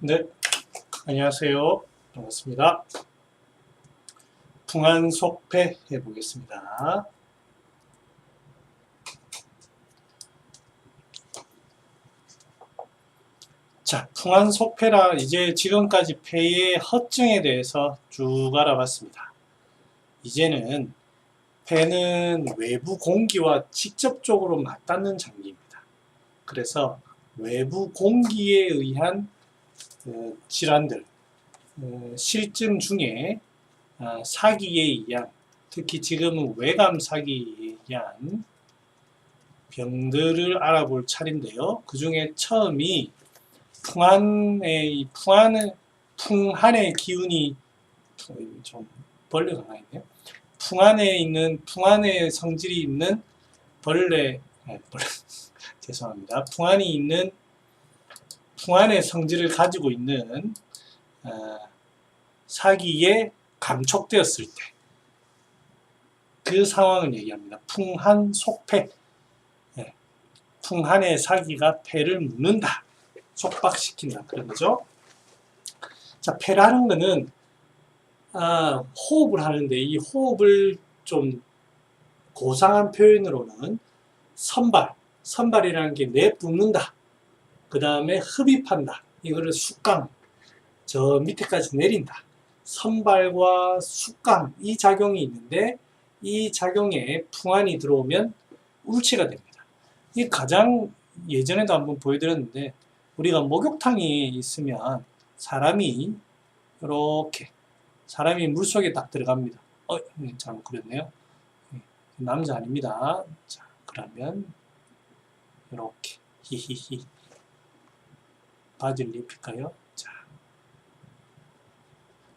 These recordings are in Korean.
네, 안녕하세요. 반갑습니다. 풍안속패 해보겠습니다. 자, 풍안속패라 이제 지금까지 폐의 허증에 대해서 쭉 알아봤습니다. 이제는 폐는 외부 공기와 직접적으로 맞닿는 장기입니다. 그래서 외부 공기에 의한 어, 질환들, 어, 실증 중에 어, 사기에 의한, 특히 지금은 외감 사기에 의한 병들을 알아볼 차례인데요. 그 중에 처음이 풍한의 풍한의 풍한의 기운이 좀 벌레가 하나 있네요. 풍안에 있는 풍안의 성질이 있는 벌레, 아, 벌레 죄송합니다. 풍안이 있는 풍안의 성질을 가지고 있는 어, 사기에 감촉되었을 때 그 상황을 얘기합니다. 풍한 속패. 예, 풍한의 사기가 폐를 묻는다. 속박시킨다. 그런 거죠. 자, 폐라는 거는 아, 호흡을 하는데 이 호흡을 좀 고상한 표현으로는 선발, 선발이라는 게 내뿜는다. 그 다음에 흡입한다. 이거를 숙강, 저 밑에까지 내린다. 선발과 숙강, 이 작용이 있는데 이 작용에 풍안이 들어오면 울치가 됩니다. 이 가장 예전에도 한번 보여드렸는데 우리가 목욕탕이 있으면 사람이 이렇게 사람이 물속에 딱 들어갑니다. 어, 네, 잘못 그렸네요. 네, 남자 아닙니다. 자, 그러면 이렇게 히히히 바지를 입힐까요? 자,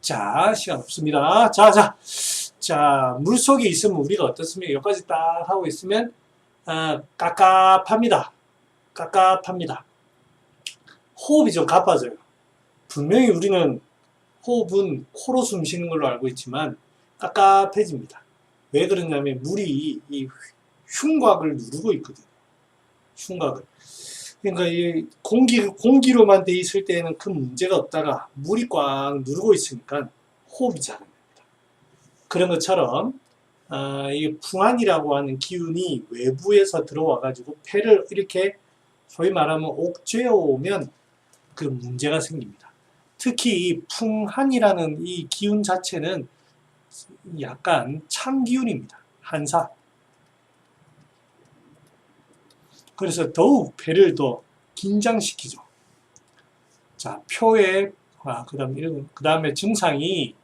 자 시간 없습니다. 자, 자, 자 물속에 있으면 우리가 어떻습니까? 여기까지 딱 하고 있으면 아, 깝깝합니다. 깝깝합니다. 호흡이 좀 가빠져요. 분명히 우리는 호흡은 코로 숨 쉬는 걸로 알고 있지만 깝깝해집니다. 왜 그러냐면 물이 이 흉곽을 누르고 있거든요. 흉곽을. 그러니까 이 공기, 공기로만 돼 있을 때에는 큰 문제가 없다가 물이 꽉 누르고 있으니까 호흡이 잘 안 됩니다. 그런 것처럼 아, 이 풍안이라고 하는 기운이 외부에서 들어와 가지고 폐를 이렇게 소위 말하면 옥죄어 오면 그 문제가 생깁니다. 특히 이 풍한이라는 이 기운 자체는 약간 찬 기운입니다. 한사. 그래서 더욱 배를 더 긴장시키죠. 자, 표에, 아, 그 다음에, 그 다음에 증상이,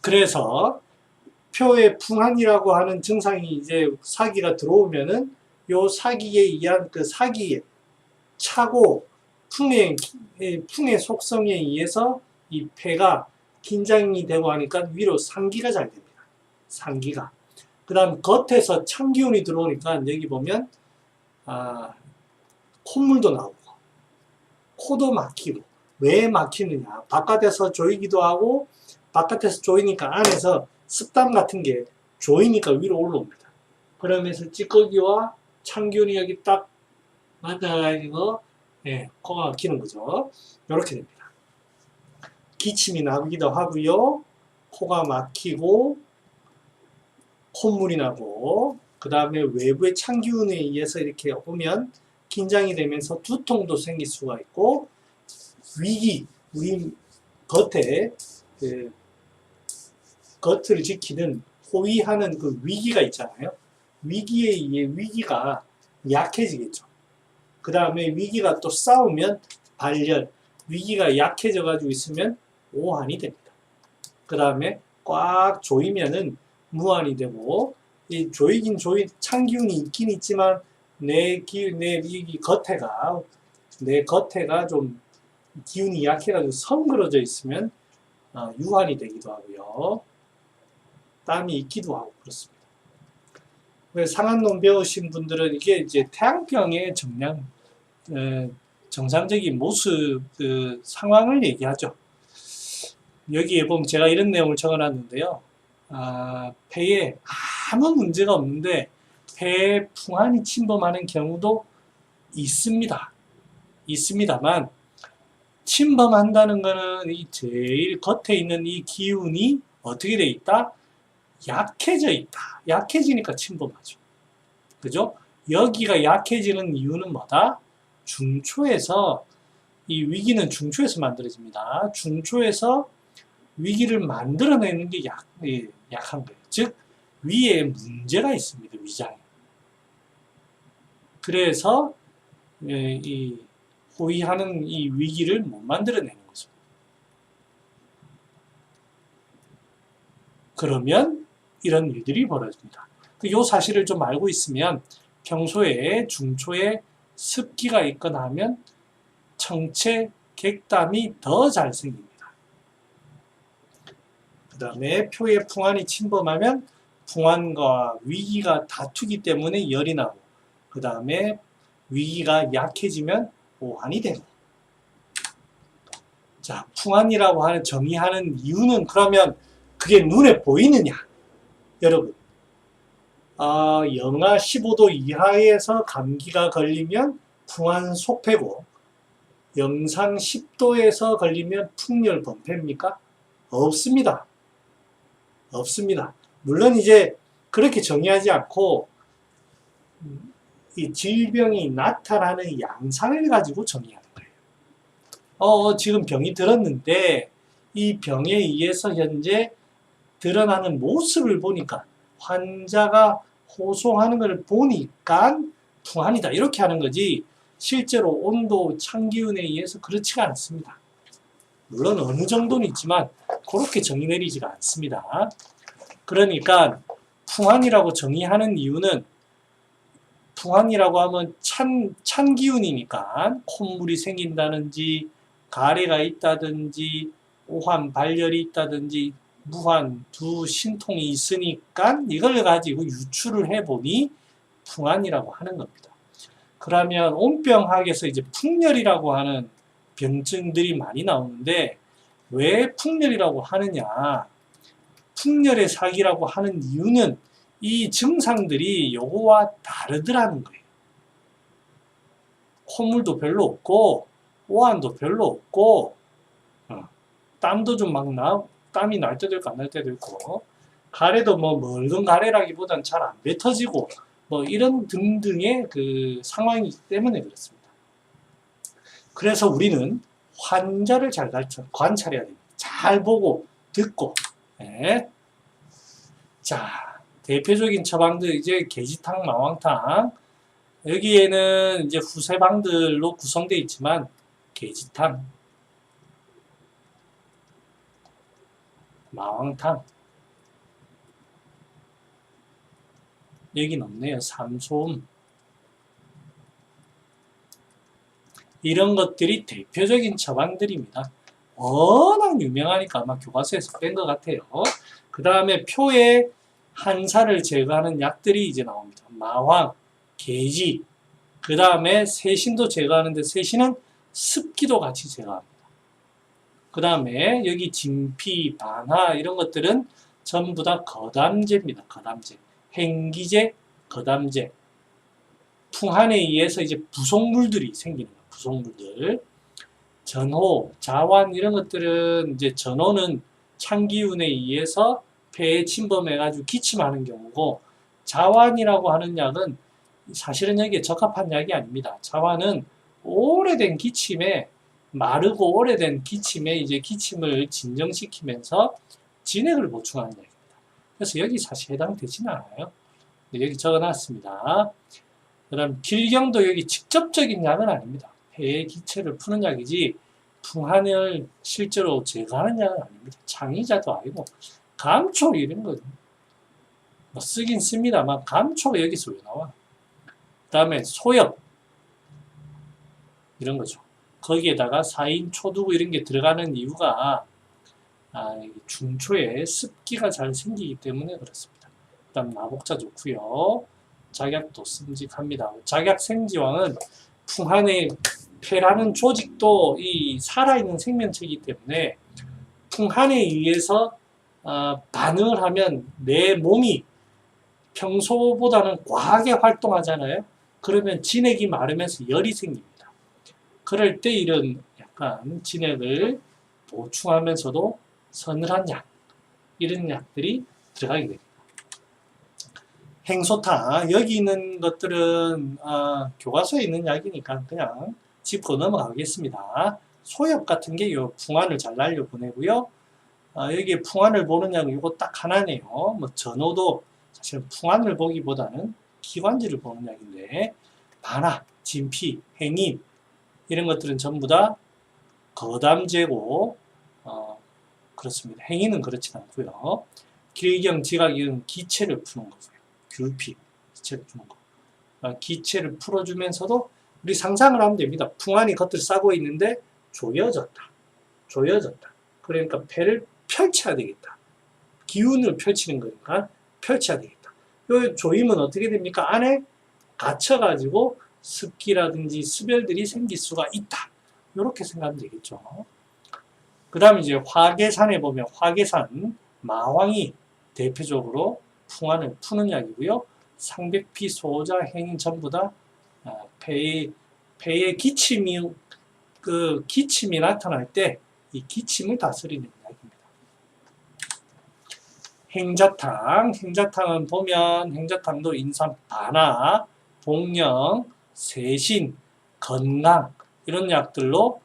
그래서 표에 풍한이라고 하는 증상이 이제 사기가 들어오면은 요 사기에 의한 그 사기에 차고 풍의, 풍의 속성에 의해서 이 폐가 긴장이 되고 하니까 위로 상기가 잘 됩니다. 상기가. 그 다음 겉에서 찬 기운이 들어오니까 여기 보면 아, 콧물도 나오고 코도 막히고 왜 막히느냐 바깥에서 조이기도 하고 바깥에서 조이니까 안에서 습담 같은 게 조이니까 위로 올라옵니다. 그러면서 찌꺼기와 찬 기운이 여기 딱 맞아가지고 예, 코가 막히는 거죠. 이렇게 됩니다. 기침이 나기도 하고요. 코가 막히고 콧물이 나고 그 다음에 외부의 찬기운에 의해서 이렇게 오면 긴장이 되면서 두통도 생길 수가 있고 위기, 우리 겉에 그 겉을 지키는 호위하는 그 위기가 있잖아요. 위기에 의해 위기가 약해지겠죠. 그 다음에 위기가 또 싸우면 발열, 위기가 약해져 가지고 있으면 오한이 됩니다. 그 다음에 꽉 조이면은 무한이 되고 이 조이긴 조이 찬 기운이 있긴 있지만 내 기, 내이 겉에가 내 겉에가 좀 기운이 약해가지고 성그러져 있으면 어, 유한이 되기도 하고요. 땀이 있기도 하고 그렇습니다. 상한론 배우신 분들은 이게 이제 태양병의 정량 에, 정상적인 모습 그 상황을 얘기하죠. 여기에 보면 제가 이런 내용을 적어놨는데요. 아, 폐에 아무 문제가 없는데 폐에 풍한이 침범하는 경우도 있습니다. 있습니다만 침범한다는 것은 이 제일 겉에 있는 이 기운이 어떻게 돼 있다? 약해져 있다. 약해지니까 침범하죠. 그죠? 여기가 약해지는 이유는 뭐다? 중초에서 이 위기는 중초에서 만들어집니다. 중초에서 위기를 만들어내는 게 약, 예, 약한 거예요. 즉 위에 문제가 있습니다. 위장에. 그래서 예, 이 호위하는 이 위기를 못 만들어내는 거죠. 그러면 이런 일들이 벌어집니다. 그요 사실을 좀 알고 있으면 평소에 중초에 습기가 있거나 하면 청체, 객담이 더 잘 생깁니다. 그 다음에 표에 풍한이 침범하면 풍한과 위기가 다투기 때문에 열이 나고 그 다음에 위기가 약해지면 오한이 되고 자 풍한이라고 하는 정의하는 이유는 그러면 그게 눈에 보이느냐 여러분 아, 영하 15도 이하에서 감기가 걸리면 풍한 속폐고 영상 10도에서 걸리면 풍열 범패입니까? 없습니다. 없습니다. 물론 이제 그렇게 정의하지 않고 음, 이 질병이 나타나는 양상을 가지고 정의하는 거예요. 어, 지금 병이 들었는데 이 병에 의해서 현재 드러나는 모습을 보니까 환자가 호소하는 것을 보니까 풍한이다 이렇게 하는 거지 실제로 온도 창기운에 의해서 그렇지가 않습니다. 물론 어느 정도는 있지만 그렇게 정의 내리지가 않습니다. 그러니까 풍한이라고 정의하는 이유는 풍한이라고 하면 찬, 찬 기운이니까 콧물이 생긴다든지 가래가 있다든지 오한 발열이 있다든지 무한 두 신통이 있으니까 이걸 가지고 유추를 해보니 풍한이라고 하는 겁니다. 그러면 온병학에서 이제 풍열이라고 하는 병증들이 많이 나오는데 왜 풍열이라고 하느냐? 풍열의 사기라고 하는 이유는 이 증상들이 요거와 다르더라는 거예요. 콧물도 별로 없고 오한도 별로 없고 어, 땀도 좀 막 나, 땀이 날 때도 있고 안 날 때도 있고 가래도 뭐 멀던 가래라기보단 잘안 뱉어지고 뭐 이런 등등의 그 상황이기 때문에 그렇습니다. 그래서 우리는 환자를 잘 관찰해야 됩니다. 잘 보고 듣고 네. 자 대표적인 처방들 이제 게지탕, 마왕탕 여기에는 이제 후세방들로 구성되어 있지만 게지탕, 마왕탕 여긴 없네요. 삼솜 이런 것들이 대표적인 처방들입니다. 워낙 유명하니까 아마 교과서에서 뺀 것 같아요. 그 다음에 표에 한사를 제거하는 약들이 이제 나옵니다. 마황, 계지, 그 다음에 세신도 제거하는데 세신은 습기도 같이 제거합니다. 그 다음에 여기 진피, 반하 이런 것들은 전부 다 거담제입니다. 거담제. 행기제, 거담제. 풍한에 의해서 이제 부속물들이 생기는 거예요. 부속물들. 전호, 자완 이런 것들은 이제 전호는 창기운에 의해서 폐에 침범해가지고 기침하는 경우고 자완이라고 하는 약은 사실은 여기에 적합한 약이 아닙니다. 자완은 오래된 기침에 마르고 오래된 기침에 이제 기침을 진정시키면서 진액을 보충하는 약입니다. 그래서 여기 사실 해당되지는 않아요. 네, 여기 적어놨습니다. 그 다음 길경도 여기 직접적인 약은 아닙니다. 폐의 기체를 푸는 약이지 풍한을 실제로 제거하는 약은 아닙니다. 창의자도 아니고 감초 이런 거. 뭐 쓰긴 씁니다만 감초가 여기서 왜 나와? 그 다음에 소엽 이런 거죠. 거기에다가 사인, 초두부 이런 게 들어가는 이유가 아, 중초에 습기가 잘 생기기 때문에 그렇습니다. 그 다음 나복자 좋고요. 작약도 씀직합니다. 작약 생지왕은 풍한의 폐라는 조직도 이 살아있는 생명체이기 때문에 풍한에 의해서 어, 반응을 하면 내 몸이 평소보다는 과하게 활동하잖아요. 그러면 진액이 마르면서 열이 생깁니다. 그럴 때 이런 약간 진액을 보충하면서도 서늘한 약, 이런 약들이 들어가게 됩니다. 행소탕, 여기 있는 것들은 아, 교과서에 있는 약이니까 그냥 짚고 넘어가겠습니다. 소엽 같은 게 요 풍안을 잘 날려 보내고요. 아, 여기에 풍안을 보는 약은 이거 딱 하나네요. 뭐 전호도 사실 풍안을 보기보다는 기관지를 보는 약인데 반화, 진피, 행인 이런 것들은 전부 다 거담제고 어, 그렇습니다. 행인은 그렇진 않고요. 길경, 지각은 기체를 푸는 거고요. 귤피, 기체를 푸는 거. 아, 기체를 풀어주면서도 우리 상상을 하면 됩니다. 풍안이 겉을 싸고 있는데 조여졌다. 조여졌다. 그러니까 배를 펼쳐야 되겠다. 기운을 펼치는 거니까 펼쳐야 되겠다. 요 조임은 어떻게 됩니까? 안에 갇혀가지고 습기라든지 수별들이 생길 수가 있다. 이렇게 생각하면 되겠죠. 그 다음에 이제 화계산에 보면 화계산, 마황이 대표적으로 풍안을 푸는 약이고요. 상백피, 소자, 행인 전부 다 아, 폐에, 폐에 기침이, 그 기침이 나타날 때 이 기침을 다스리는 약입니다. 행자탕, 행자탕은 보면 행자탕도 인삼, 반화, 복령, 세신, 건강 이런 약들로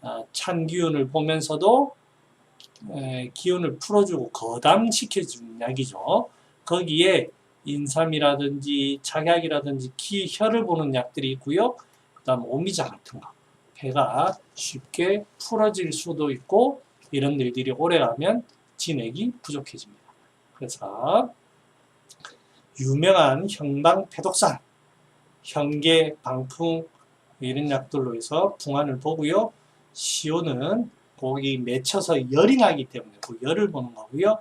아, 찬 기운을 보면서도 에, 기운을 풀어주고 거담시켜주는 약이죠. 거기에 인삼이라든지 착약이라든지 기, 혈을 보는 약들이 있고요. 그 다음 오미자 같은 거. 배가 쉽게 풀어질 수도 있고 이런 일들이 오래가면 진액이 부족해집니다. 그래서 유명한 형방 패독산, 현계, 방풍 이런 약들로 해서 풍안을 보고요. 시오는 거기 맺혀서 열이 나기 때문에 그 열을 보는 거고요.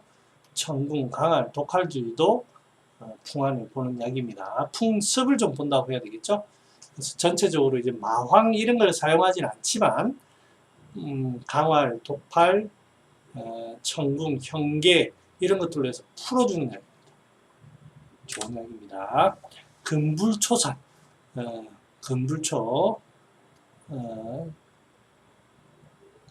천궁, 강할, 독할주도 어, 풍안을 보는 약입니다. 풍습을 좀 본다고 해야 되겠죠. 그래서 전체적으로 이제 마황 이런 걸 사용하지는 않지만 음, 강활, 독팔, 어, 천궁, 현계 이런 것들로 해서 풀어주는 약입니다. 좋은 약입니다. 금불초산, 어, 금불초, 어,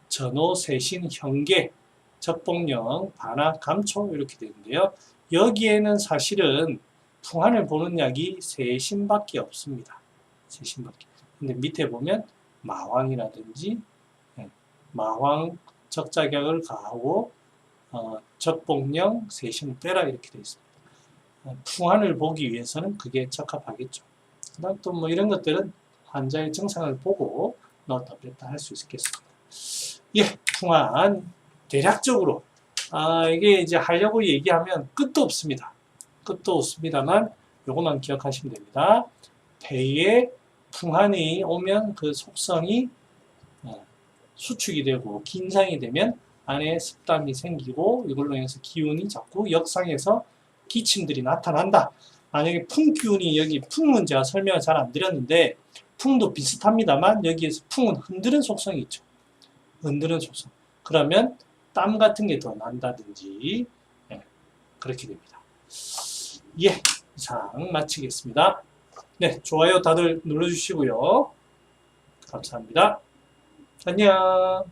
전호, 세신, 현계, 적봉령, 반화, 감초 이렇게 되는데요. 여기에는 사실은 풍안을 보는 약이 세신밖에 없습니다. 세신밖에. 근데 밑에 보면 마황이라든지 예, 마황 적자격을 가하고 어, 적봉령, 세신을 빼라 이렇게 되어 있습니다. 어, 풍안을 보기 위해서는 그게 적합하겠죠. 그 다음 또 뭐 이런 것들은 환자의 증상을 보고 넣었다 뺐다 할 수 있겠습니다. 예, 풍안 대략적으로 아, 이게 이제 하려고 얘기하면 끝도 없습니다. 끝도 없습니다만 요것만 기억하시면 됩니다. 폐에 풍한이 오면 그 속성이 어, 수축이 되고 긴장이 되면 안에 습담이 생기고 이걸로 인해서 기운이 자꾸 역상해서 기침들이 나타난다. 만약에 풍기운이 여기 풍은 제가 설명을 잘 안 드렸는데 풍도 비슷합니다만 여기에서 풍은 흔드는 속성이 있죠. 흔드는 속성. 그러면 땀 같은 게 더 난다든지 예, 그렇게 됩니다. 예, 이상 마치겠습니다. 네, 좋아요 다들 눌러주시고요. 감사합니다. 안녕.